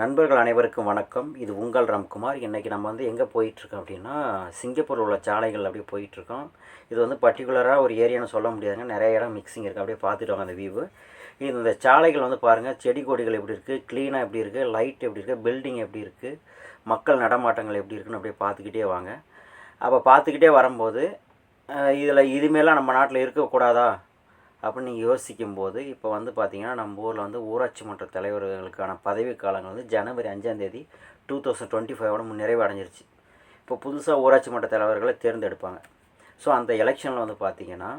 நண்பர்கள் அனைவருக்கும் வணக்கம். இது உங்கள் ராம்குமார். இன்றைக்கி நம்ம வந்து எங்கே போயிட்டுருக்கோம் அப்படின்னா சிங்கப்பூரில் உள்ள சாலைகள் அப்படியே போயிட்டுருக்கோம். இது வந்து பர்டிகுலராக ஒரு ஏரியான்னு சொல்ல முடியாதுங்க. நிறைய இடம் மிக்சிங் இருக்குது அப்படியே பார்த்துட்டு வாங்க அந்த வியூவு இந்த சாலைகள் வந்து பாருங்கள் செடி கொடிகள் எப்படி இருக்குது க்ளீனாக எப்படி இருக்குது லைட் எப்படி இருக்குது பில்டிங் எப்படி இருக்குது மக்கள் நடமாட்டங்கள் எப்படி இருக்குன்னு அப்படியே பார்த்துக்கிட்டே வாங்க. அப்போ பார்த்துக்கிட்டே வரும்போது இதில் இதுமாரிலாம் நம்ம நாட்டில் இருக்கக்கூடாதா? அப்படின்னு நீங்கள் யோசிக்கும்போது இப்போ வந்து பார்த்திங்கன்னா நம்ம ஊரில் வந்து ஊராட்சி மன்ற தலைவர்களுக்கான பதவி காலங்கள் வந்து ஜனவரி அஞ்சாந்தேதி டூ தௌசண்ட் டுவெண்ட்டி ஃபைவோட நிறைவு அடைஞ்சிருச்சு. இப்போ புதுசாக ஊராட்சி மன்ற தலைவர்களை தேர்ந்தெடுப்பாங்க. ஸோ அந்த எலெக்ஷனில் வந்து பார்த்திங்கன்னா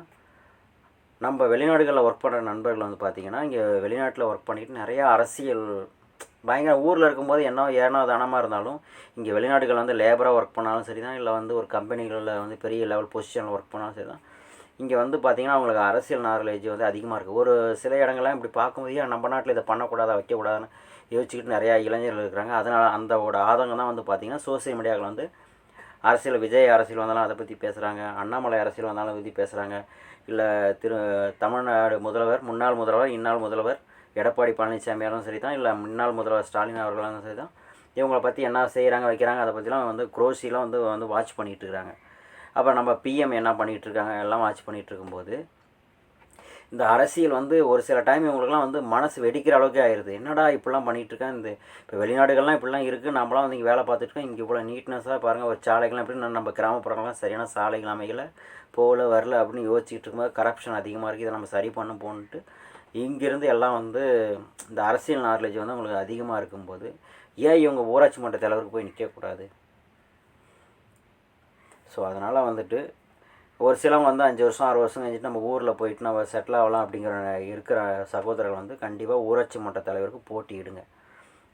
நம்ம வெளிநாடுகளில் ஒர்க் பண்ணுற நண்பர்கள் வந்து பார்த்திங்கன்னா இங்கே வெளிநாட்டில் ஒர்க் பண்ணிட்டு நிறையா அரசியல் பயங்கர ஊரில் இருக்கும்போது என்ன ஏனோ தானமாக இருந்தாலும் இங்கே வெளிநாடுகளில் வந்து லேபராக ஒர்க் பண்ணாலும் சரி தான் இல்லை வந்து ஒரு கம்பெனிகளில் வந்து பெரிய லெவல் பொசிஷனில் ஒர்க் பண்ணாலும் சரி தான் இங்கே வந்து பார்த்திங்கன்னா அவங்களுக்கு அரசியல் நாலேஜ் வந்து அதிகமாக இருக்குது ஒரு சில இடங்கள்லாம் இப்படி பார்க்கும்போது நம்ம நாட்டில் இதை பண்ணக்கூடாதா? வைக்கக்கூடாதுன்னு யோசிச்சுக்கிட்டு நிறையா இளைஞர்கள் இருக்கிறாங்க. அதனால் அந்தோட ஆதங்கம் தான் வந்து பார்த்திங்கன்னா சோசியல் மீடியாவில் வந்து அரசியல் விஜய் அரசியல் வந்தாலும் அதை பற்றி பேசுகிறாங்க அண்ணாமலை அரசியல் வந்தாலும் பற்றி பேசுகிறாங்க இல்லை திரு தமிழ்நாடு முதல்வர் முன்னாள் முதல்வர் இந்நாள் முதல்வர் எடப்பாடி பழனிசாமியாரும் சரி தான் இல்லை முன்னாள் முதல்வர் ஸ்டாலின் அவர்களும் சரி தான் இவங்களை பற்றி என்ன செய்கிறாங்க வைக்கிறாங்க அதை பற்றிலாம் வந்து குரோசிலாம் வந்து வந்து வாட்ச் பண்ணிகிட்டு இருக்கிறாங்க. அப்போ நம்ம பிஎம் என்ன பண்ணிகிட்ருக்காங்க எல்லாம் வாட்ச் பண்ணிகிட்டு இருக்கும்போது இந்த அரசியல் வந்து ஒரு சில டைம் இவங்களுக்குலாம் வந்து மனசு வெடிக்கிற அளவுக்கு ஆயிடுது என்னடா இப்படிலாம் பண்ணிகிட்டு இருக்கேன் இந்த இப்போ வெளிநாடுகள்லாம் இப்படிலாம் இருக்குது நம்மளாம் வந்து இங்கே வேலை பார்த்துட்டுருக்கோம் இங்கே இவ்வளோ நீட்னஸாக பாருங்கள் ஒரு சாலைகள்லாம் எப்படி நம்ம கிராமப்புறங்கள்லாம் சரியான சாலைகள் அமைக்கல போகல வரல அப்படின்னு யோசிச்சுட்டு இருக்கும்போது கரப்ஷன் அதிகமாக இருக்குது இதை நம்ம சரி பண்ண போன்ட்டு இங்கேருந்து எல்லாம் வந்து இந்த அரசியல் நாலேஜ் வந்து அவங்களுக்கு அதிகமாக இருக்கும்போது ஏன் இவங்க ஊராட்சி மன்ற தலைவருக்கு போய் நிற்கக்கூடாது ஸோ அதனால் வந்துட்டு ஒரு சிலவங்க வந்து அஞ்சு வருஷம் ஆறு வருஷம் கழிஞ்சிட்டு நம்ம ஊரில் போயிட்டு நம்ம செட்டில் ஆகலாம் அப்படிங்கிற இருக்கிற சகோதரர்கள் வந்து கண்டிப்பாக ஊராட்சி மன்ற தலைவருக்கு போட்டியிடுங்க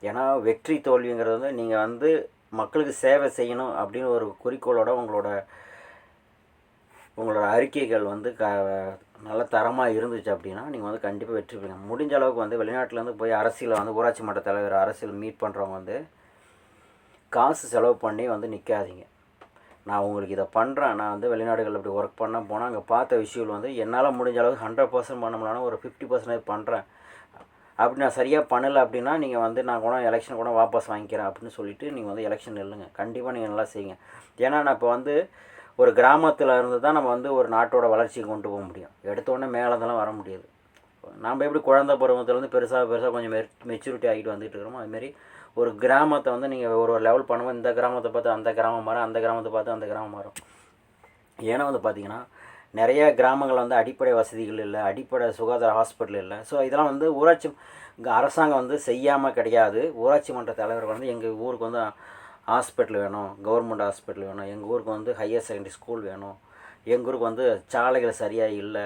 ஏன்னா வெற்றி தோல்விங்கிறது வந்து நீங்கள் வந்து மக்களுக்கு சேவை செய்யணும் அப்படின்னு ஒரு குறிக்கோளோட உங்களோட உங்களோட அறிக்கைகள் வந்து க நல்ல தரமாக இருந்துச்சு அப்படின்னா நீங்கள் வந்து கண்டிப்பாக வெற்றி பெறுங்க. முடிஞ்ச அளவுக்கு வந்து வெளிநாட்டிலேருந்து போய் அரசியலில் வந்து ஊராட்சி மன்ற தலைவர் அரசியல் மீட் பண்ணுறவங்க வந்து காசு செலவு பண்ணி வந்து நிற்காதீங்க நான் உங்களுக்கு இதை பண்ணுறேன் நான் வந்து வெளிநாடுகளில் இப்படி ஒர்க் பண்ண போனால் அங்கே பார்த்த விஷயங்கள் வந்து என்னால் முடிஞ்ச அளவுக்கு ஹண்ட்ரட் பர்சன்ட் பண்ண முடியலனா ஒரு ஃபிஃப்டி பர்சன்டேஜ் பண்ணுறேன் அப்படி நான் சரியாக பண்ணலை அப்படின்னா நீங்கள் வந்து நான் கூட எலெக்ஷன் கூட வாபஸ் வாங்கிக்கிறேன் அப்படின்னு சொல்லிவிட்டு நீங்கள் வந்து எலெக்ஷன் இல்லைங்க கண்டிப்பாக நீங்கள் நல்லா செய்யுங்க. ஏன்னா நான் இப்போ வந்து ஒரு கிராமத்தில் இருந்து தான் நம்ம வந்து ஒரு நாட்டோட வளர்ச்சிக்கு கொண்டு போக முடியும். எடுத்தோடனே மேலேதெல்லாம் வர முடியாது. நம்ம எப்படி குழந்த பருவத்துலேருந்து பெருசாக பெருசாக கொஞ்சம் மெ மெச்சூரிட்டி ஆகிட்டு வந்துட்டு இருக்கிறோமோ அதுமாரி ஒரு கிராமத்தை வந்து நீங்கள் ஒரு ஒரு லெவல் பண்ணும்போது இந்த கிராமத்தை பார்த்து அந்த கிராமம் மாறும் அந்த கிராமத்தை பார்த்து அந்த கிராமம் மாறும். ஏன்னா வந்து பார்த்திங்கன்னா நிறைய கிராமங்கள் வந்து அடிப்படை வசதிகள் இல்லை அடிப்படை சுகாதார ஹாஸ்பிட்டல் இல்லை. ஸோ இதெல்லாம் வந்து ஊராட்சி அரசாங்கம் வந்து செய்யாமல் கிடையாது. ஊராட்சி மன்ற தலைவர் வந்து எங்கள் ஊருக்கு வந்து ஹாஸ்பிட்டல் வேணும் கவர்மெண்ட் ஹாஸ்பிட்டல் வேணும் எங்கள் ஊருக்கு வந்து ஹையர் செகண்டரி ஸ்கூல் வேணும் எங்கள் ஊருக்கு வந்து சாலைகள் சரியாக இல்லை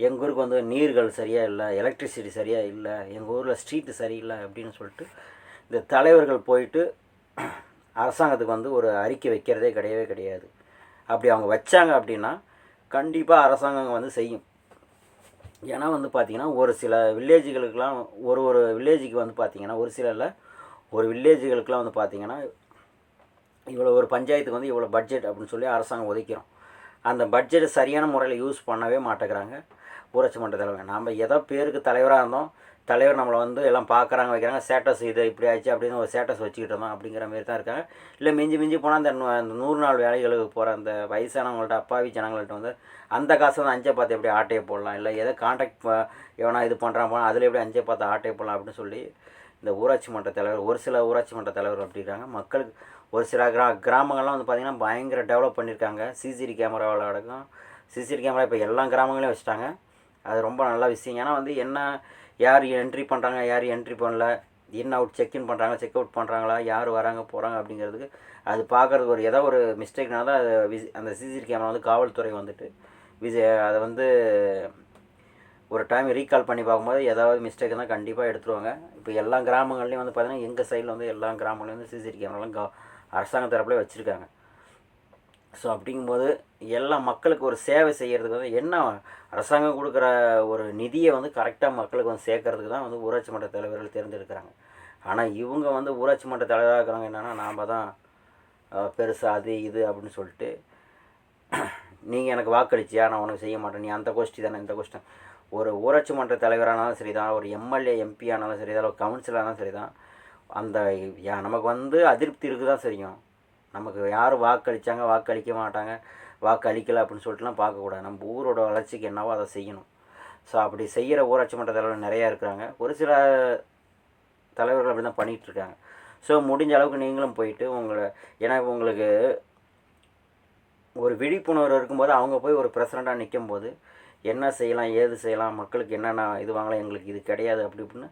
எங்கள் ஊருக்கு வந்து நீர்கள் சரியாக இல்லை எலக்ட்ரிசிட்டி சரியாக இல்லை எங்கள் ஊரில் ஸ்ட்ரீட்டு சரியில்லை அப்படின்னு சொல்லிட்டு இந்த தலைவர்கள் போயிட்டு அரசாங்கத்துக்கு வந்து ஒரு அறிக்கை வைக்கிறதே கிடையவே கிடையாது. அப்படி அவங்க வச்சாங்க அப்படின்னா கண்டிப்பாக அரசாங்கம் வந்து செய்யும். ஏன்னா வந்து பார்த்திங்கன்னா ஒரு சில வில்லேஜுகளுக்கெலாம் ஒரு ஒரு வில்லேஜுக்கு வந்து பார்த்திங்கன்னா ஒரு சில இல்லை ஒரு வில்லேஜுகளுக்கெலாம் வந்து பார்த்திங்கன்னா இவ்வளோ ஒரு பஞ்சாயத்துக்கு வந்து இவ்வளோ பட்ஜெட் அப்படின்னு சொல்லி அரசாங்கம் ஒதுக்கிறோம். அந்த பட்ஜெட்டை சரியான முறையில் யூஸ் பண்ணவே மாட்டேங்கிறாங்க. ஊராட்சி மன்ற தலைவர். நாம் ஏதோ பேருக்கு தலைவராக இருந்தோம். தலைவர் நம்மளை வந்து எல்லாம் பார்க்குறாங்க வைக்கிறாங்க. ஸ்டேட்டஸ் இது இப்படி ஆச்சு அப்படின்னு ஒரு ஸ்டேட்டஸ் வச்சுக்கிட்டு இருந்தோம் அப்படிங்கிற மாரி தான் இருக்காங்க. இல்லை மிஞ்சி மிஞ்சி போனால் அந்த அந்த நூறு நாள் வேலைகளுக்கு போகிற அந்த வயசானவங்கள்ட்ட அப்பாவி ஜனங்கள்ட்ட வந்து அந்த காசை வந்து அஞ்சை பார்த்து எப்படி ஆட்டையை போடலாம்? இல்லை எதை கான்டாக்ட் எவனா இது பண்ணுறான் போனால் அதில் எப்படி அஞ்சை பார்த்து ஆட்டையை போடலாம் அப்படின்னு சொல்லி இந்த ஊராட்சி மன்ற தலைவர் ஒரு சில ஊராட்சி மன்ற தலைவர் அப்படி இருக்காங்க. மக்களுக்கு ஒரு சில கிரா கிராமங்கள்லாம் வந்து பார்த்திங்கன்னா பயங்கர டெவலப் பண்ணியிருக்காங்க சிசிடி கேமராவில் அடக்கம். சிசிடி கேமரா இப்போ எல்லா கிராமங்களையும் வச்சுட்டாங்க. அது ரொம்ப நல்ல விஷயம். ஏன்னா வந்து என்ன யார் என்ட்ரி பண்ணுறாங்க யார் என்ட்ரி பண்ணல இன் அவுட் செக்இன் பண்ணுறாங்க செக் அவுட் பண்ணுறாங்களா யார் வராங்க போகிறாங்க அப்படிங்கிறதுக்கு அது பார்க்குறதுக்கு ஒரு ஏதோ ஒரு மிஸ்டேக்னால தான் அது விசி அந்த சிசிடி கேமரா வந்து காவல்துறை வந்துட்டு விசி அதை வந்து ஒரு டைம் ரீகால் பண்ணி பார்க்கும்போது ஏதாவது மிஸ்டேக் தான் கண்டிப்பாக எடுத்துருவாங்க. இப்போ எல்லா கிராமங்கள்லேயும் வந்து பார்த்திங்கன்னா எங்கள் சைடில் வந்து எல்லா கிராமங்கள்லேயும் வந்து சிசிடி கேமராலாம் கா அரசாங்க தரப்புலேயே வச்சுருக்காங்க. ஸோ அப்படிங்கும்போது எல்லா மக்களுக்கு ஒரு சேவை செய்கிறதுக்கு வந்து என்ன அரசாங்கம் கொடுக்குற ஒரு நிதியை வந்து கரெக்டாக மக்களுக்கு வந்து சேர்க்கறதுக்கு தான் வந்து ஊராட்சி மன்ற தலைவர்கள் தேர்ந்தெடுக்கிறாங்க. ஆனால் இவங்க வந்து ஊராட்சி மன்ற தலைவராக இருக்கிறவங்க என்னென்னா நாம் தான் பெருசாக அது இது அப்படின்னு சொல்லிட்டு நீங்கள் எனக்கு வாக்களிச்சியா? நான் உனக்கு செய்ய மாட்டேன். நீ அந்த கோஷ்டி தானே இந்த கோஷ்டி ஒரு ஊராட்சி மன்ற தலைவரானாலும் சரி தான் ஒரு எம்எல்ஏ எம்பி ஆனாலும் சரி தான் ஒரு கவுன்சிலரானாலும் சரி தான் அந்த யா- நமக்கு வந்து அதிருப்தி இருக்குது தான் சரியும் நமக்கு யார் வாக்களித்தாங்க வாக்களிக்க மாட்டாங்க வாக்களிக்கலை அப்படின்னு சொல்லிட்டுலாம் பார்க்கக்கூடாது. நம்ம ஊரோட வளர்ச்சிக்கு என்னவோ அதை செய்யணும். ஸோ அப்படி செய்கிற ஊராட்சி மன்ற தலைவர்கள் நிறையா இருக்கிறாங்க. ஒரு சில தலைவர்கள் அப்படி தான் பண்ணிகிட்ருக்காங்க ஸோ முடிஞ்ச அளவுக்கு நீங்களும் போயிட்டு உங்களை ஏன்னா உங்களுக்கு ஒரு விழிப்புணர்வு இருக்கும்போது அவங்க போய் ஒரு பிரசிடண்ட்டாக நிற்கும்போது என்ன செய்யலாம் ஏது செய்யலாம் மக்களுக்கு என்னென்ன இது வாங்கலாம் எங்களுக்கு இது கிடையாது அப்படி இப்படின்னு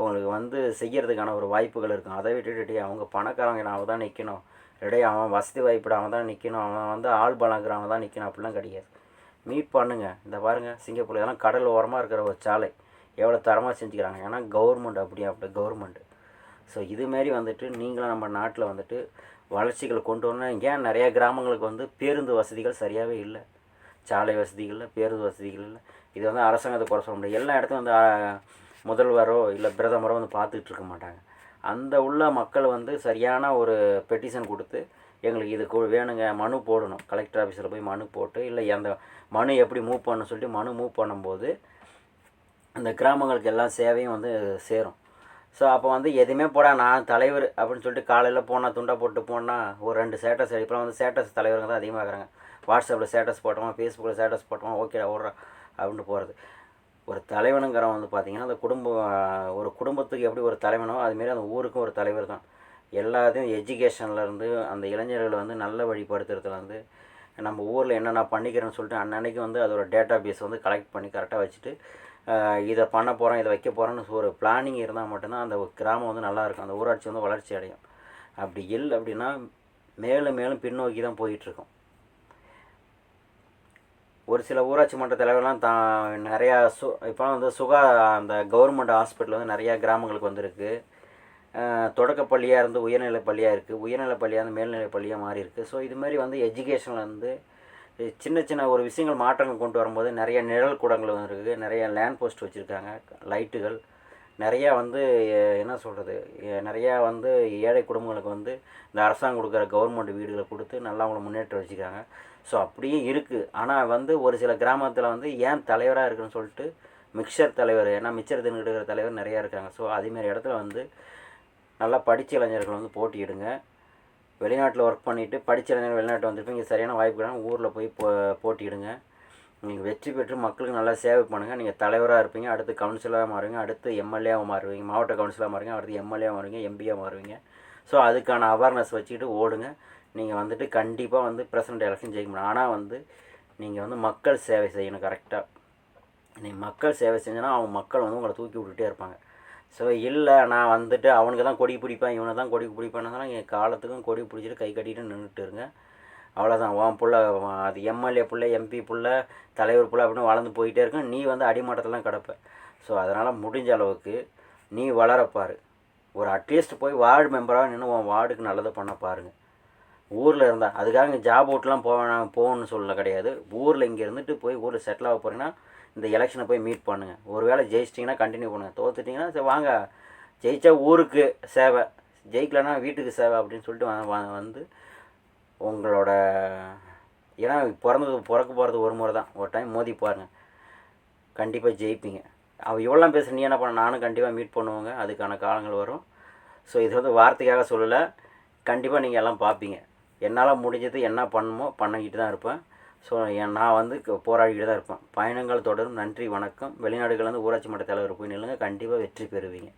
உங்களுக்கு வந்து செய்கிறதுக்கான ஒரு வாய்ப்புகள் இருக்கும். அதை விட்டுட்டு அவங்க பணக்காரங்க அவன் தான் நிற்கணும் இடையே அவன் வசதி வாய்ப்பிட அவன் தான் நிற்கணும் அவன் வந்து ஆள் பலங்கிறவன் தான் நிற்கணும் அப்படிலாம் கிடையாது. மீட் பண்ணுங்கள் இந்த பாருங்கள் சிங்கப்பூர் இதெல்லாம் கடல் ஓரமாக இருக்கிற ஒரு சாலை. எவ்வளோ தரமாக செஞ்சுக்கிறாங்க. ஏன்னா கவர்மெண்ட் அப்படி அப்படி கவர்மெண்ட்டு ஸோ இதுமாரி வந்துட்டு நீங்களும் நம்ம நாட்டில் வந்துட்டு வளர்ச்சிகளை கொண்டு வரணும் ஏன் நிறையா கிராமங்களுக்கு வந்து பேருந்து வசதிகள் சரியாகவே இல்லை? சாலை வசதிகள் இல்லை பேருந்து வசதிகள் இல்லை. இது வந்து அரசாங்கத்தை குறை சொல்ல முடியாது எல்லா இடத்துலையும் வந்து முதல்வரோ இல்லை பிரதமரோ வந்து பார்த்துட்டு இருக்க மாட்டாங்க. அந்த உள்ள மக்கள் வந்து சரியான ஒரு பெட்டிஷன் கொடுத்து எங்களுக்கு இது வேணுங்க மனு போடணும். கலெக்டர் ஆஃபீஸில் போய் மனு போட்டு இல்லை அந்த மனு எப்படி மூவ் பண்ண சொல்லிட்டு மனு மூவ் பண்ணும்போது அந்த கிராமங்களுக்கு எல்லாம் சேவையும் வந்து சேரும். ஸோ அப்போ வந்து எதுவுமே போடா நான் தலைவர் அப்படின்னு சொல்லிட்டு காலையில் போனால் துண்டை போட்டு போனால் ஒரு ரெண்டு ஸ்டேட்டஸ் இப்போலாம் வந்து ஸ்டேட்டஸ் தலைவருங்க தான் அதிகமாக இருக்கிறாங்க. வாட்ஸ்அப்பில் ஸ்டேட்டஸ் போட்டோமா ஃபேஸ்புக்கில் ஸ்டேட்டஸ் போட்டோமா ஓகே ஓடுறா அப்படின்ட்டு போகிறது ஒரு தலைவனுங்கிறவன் வந்து பார்த்திங்கன்னா அந்த குடும்பம் ஒரு குடும்பத்துக்கு எப்படி ஒரு தலைவனோ அதுமாரி அந்த ஊருக்கும் ஒரு தலைவர் தான். எல்லாத்தையும் எஜுகேஷன்லேருந்து அந்த இளைஞர்களை வந்து நல்ல வழிபடுத்துறதுலேருந்து நம்ம ஊரில் என்னென்ன பண்ணிக்கிறேன்னு சொல்லிட்டு அன்னன்னைக்கு வந்து அதோட டேட்டா பேஸ் வந்து கலெக்ட் பண்ணி கரெக்டாக வச்சுட்டு இதை பண்ண போகிறோம் இதை வைக்க போகிறோன்னு ஒரு பிளானிங் இருந்தால் மட்டும்தான் அந்த கிராமம் வந்து நல்லாயிருக்கும் அந்த ஊராட்சி வந்து வளர்ச்சி அடையும். அப்படி இல்லை அப்படின்னா மேலும் மேலும் பின்னோக்கி தான் போயிட்டுருக்கோம் ஒரு சில ஊராட்சி மன்ற தலைவர்லாம் தான் நிறையா சு இப்போலாம் வந்து சுகா அந்த கவர்மெண்ட் ஹாஸ்பிட்டல் வந்து நிறையா கிராமங்களுக்கு வந்திருக்கு. தொடக்கப்பள்ளியாக பள்ளியாக இருந்து உயர்நிலை பள்ளியாக இருக்குது உயர்நிலை பள்ளியாக இருந்து மேல்நிலை பள்ளியாக மாறி இருக்குது ஸோ இது மாதிரி வந்து எஜுகேஷனில் வந்து சின்ன சின்ன ஒரு விஷயங்கள் மாற்றங்கள் கொண்டு வரும்போது நிறைய நிழல் கூடங்கள் இருக்குது நிறைய லேண்ட் போஸ்ட் வச்சுருக்காங்க லைட்டுகள். நிறையா வந்து என்ன சொல்கிறது நிறையா வந்து ஏழை குடும்பங்களுக்கு வந்து இந்த அரசாங்கம் கொடுக்குற கவர்மெண்ட் வீடுகளை கொடுத்து நல்லா அவங்கள முன்னேற்றம் வச்சுருக்காங்க ஸோ அப்படியே இருக்குது ஆனால் வந்து ஒரு சில கிராமத்தில் வந்து ஏன் தலைவராக இருக்குன்னு சொல்லிட்டு மிக்சர் தலைவர் ஏன்னா மிக்சர் தின்னுக்கிட்டு தலைவர் நிறையா இருக்காங்க. ஸோ அதேமாரி இடத்துல வந்து நல்லா படித்த இளைஞர்கள் வந்து போட்டியிடுங்க. வெளிநாட்டில் ஒர்க் பண்ணிவிட்டு படித்த இளைஞர்கள் வெளிநாட்டு வந்துருப்பீங்க. சரியான வாய்ப்பு கிடையாது ஊரில் போய் போ போட்டியிடுங்க. நீங்கள் வெற்றி பெற்று மக்களுக்கு நல்லா சேவை பண்ணுங்கள் நீங்கள் தலைவராக இருப்பீங்க. அடுத்து கவுன்சிலராக மாறுவீங்க. அடுத்து எம்எல்ஏவாக மாறுவீங்க. மாவட்ட கவுன்சிலாக மாறுவீங்க. அடுத்து எம்எல்ஏவாக மாறுவீங்க. எம்பியாக மாறுவீங்க. ஸோ அதுக்கான அவேர்னஸ் வச்சுக்கிட்டு ஓடுங்க. நீங்கள் வந்துட்டு கண்டிப்பாக வந்து பிரசிடண்ட் எலெக்ஷன் ஜெயிக்க முடியும். ஆனால் வந்து நீங்கள் வந்து மக்கள் சேவை செய்யணும் கரெக்டாக நீங்கள் மக்கள் சேவை செஞ்சனா அவங்க மக்கள் வந்து உங்களை தூக்கி விட்டுட்டே இருப்பாங்க. ஸோ இல்லை நான் வந்துட்டு அவனுக்கு தான் கொடி பிடிப்பேன். இவனை தான் கொடி பிடிப்பேன்னு என் காலத்துக்கும் கொடி பிடிச்சிட்டு கை கட்டிட்டு நின்றுட்டு இருங்க. அவ்வளோதான் உன் புள்ள அது எம்எல்ஏ புள்ள எம்பி புள்ள தலைவர் புள்ள அப்படின்னு வளர்ந்து போயிட்டே இருக்கும். நீ வந்து அடிமட்டத்தெல்லாம் கிடப்ப. ஸோ அதனால் முடிஞ்ச அளவுக்கு நீ வளரப்பார் ஒரு அட்லீஸ்ட் போய் வார்டு மெம்பராக நின்று உன் வார்டுக்கு நல்லது பண்ண பாருங்கள் ஊரில் இருந்தால் அதுக்காக இங்கே ஜாப் அவுட்லாம் போவேன் போகணும்னு சொல்ல கிடையாது. ஊரில் இங்கே இருந்துட்டு போய் ஊரில் செட்டில் ஆக போகிறீங்கன்னா இந்த எலெக்ஷனை போய் மீட் பண்ணுங்கள் ஒரு வேளை ஜெயிச்சிட்டிங்கன்னா கண்டினியூ பண்ணுங்கள் தோத்துட்டிங்கன்னா சரி வாங்க. ஜெயித்தா ஊருக்கு சேவை. ஜெயிக்கலன்னா வீட்டுக்கு சேவை அப்படின்னு சொல்லிட்டு வந்து உங்களோட ஏன்னா பிறந்தது பிறக்க போகிறது ஒரு முறை தான் ஒரு டைம் மோதி பாருங்கள் கண்டிப்பாக ஜெயிப்பீங்க. அவள் இவ்வளோலாம் பேசுகிற நீ என்ன பண்ண? நானும் கண்டிப்பாக மீட் பண்ணுவோங்க. அதுக்கான காலங்கள் வரும். ஸோ இது வந்து வார்த்தைக்காக சொல்லலை. கண்டிப்பாக நீங்கள் எல்லாம் பார்ப்பீங்க என்னால் முடிஞ்சது என்ன பண்ணணுமோ பண்ணிக்கிட்டு தான் இருப்பேன். ஸோ நான் வந்து போராடிக்கிட்டு தான் இருப்பேன். பயணங்கள் தொடரும். நன்றி வணக்கம். வெளிநாடுகள்லேருந்து ஊராட்சி மன்ற தலைவர் போய் நில்லுங்க. கண்டிப்பாக வெற்றி பெறுவீங்க.